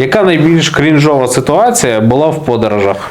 Яка найбільш крінжова ситуація була в подорожах?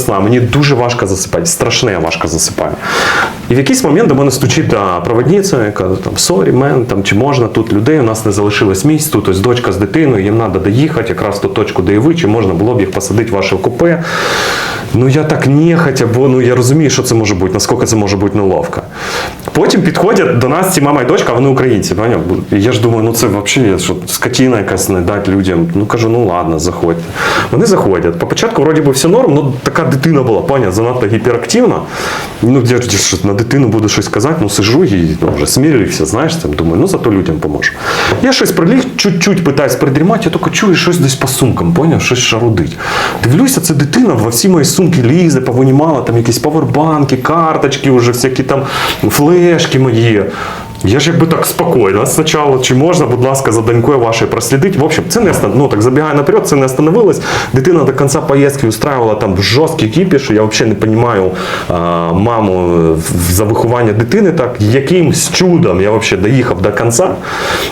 сна. Мені дуже важко засипати, страшне важко засипаю. І в якийсь момент до мене стучить проводниця, яка там сорі, мен, там чи можна тут людей, у нас не залишилось місць, тут ось дочка з дитиною, їм треба доїхати якраз ту точку, де і ви, чи можна було б їх посадити в ваше купе. Ну я так нехотя, бо ну я розумію, що це може бути, наскільки це може бути неловко. Потім підходять до нас ці мама і дочка, вони українці. Поняв? Я ж думаю, ну це взагалі що скотіна якась не дати людям. Ну кажу, ну ладно, заходьте. Вони заходять. По початку вроді би все норм, ну така дитина була, поняв, занадто гіперактивна. Ну я ж на дитину буду щось казати, ну сижу і ну, вже смірився, знаєш, там думаю, ну зато людям поможу. Я щось приліг, чуть-чуть питаюсь придрімати, я тільки чую щось десь по сумкам, поняв, щось шарудить. Дивлюся, це дитина во всі мої сумки лізе, повинімала там якісь павербанки, карточки, вже всякі там флешки мої. Я ж якби так спокійно. Спочатку, чи можна, будь ласка, за донькою вашою прослідити. В общем, це не ну, так забігає наперед, це не остановилось. Дитина до кінця поїздки устраивала там жорсткий кіпіш. Я взагалі не розумію а, маму за виховання дитини. Так, якимсь чудом я взагалі доїхав до кінця.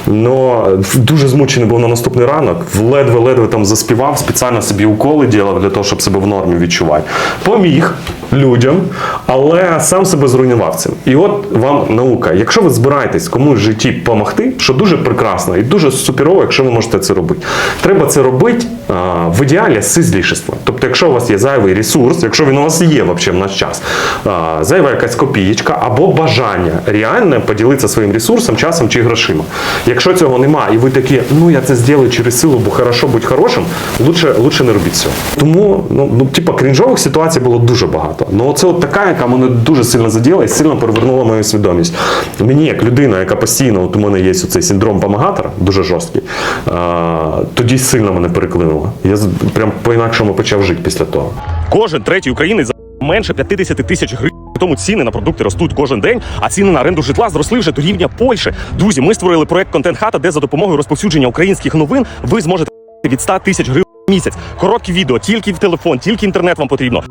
Но дуже змучений був на наступний ранок. Ледве-ледве там заспівав, спеціально собі уколи ділав для того, щоб себе в нормі відчувати. Поміг людям, але сам себе зруйнував цим. І от вам наука. Якщо ви збираєтесь комусь в житті допомогти, що дуже прекрасно і дуже суперово, якщо ви можете це робити. Треба це робити а, в ідеалі з злішества. Тобто, якщо у вас є зайвий ресурс, якщо він у вас є взагалі в наш час, а, зайва якась копієчка або бажання реальне поділитися своїм ресурсом, часом чи грошима. Якщо цього немає, і ви такі, ну я це зроблю через силу, бо хорошо бути хорошим, лучше, лучше не робіть цього. Тому, ну, ну типа, крінжових ситуацій було дуже багато. Ну, це от така, яка мене дуже сильно заділа і сильно перевернула мою свідомість. Мені, як людина, яка постійно, от у мене є цей синдром помагатора, дуже жорсткий, тоді сильно мене переклинуло. Я прям по-інакшому почав жити після того. Кожен третій українець за менше 50 тисяч гривень. Тому ціни на продукти ростуть кожен день, а ціни на оренду житла зросли вже до рівня Польщі. Друзі, ми створили проект Контент Хата, де за допомогою розповсюдження українських новин ви зможете від 100 тисяч гривень в місяць. Короткі відео, тільки в телефон, тільки інтернет вам потрібно.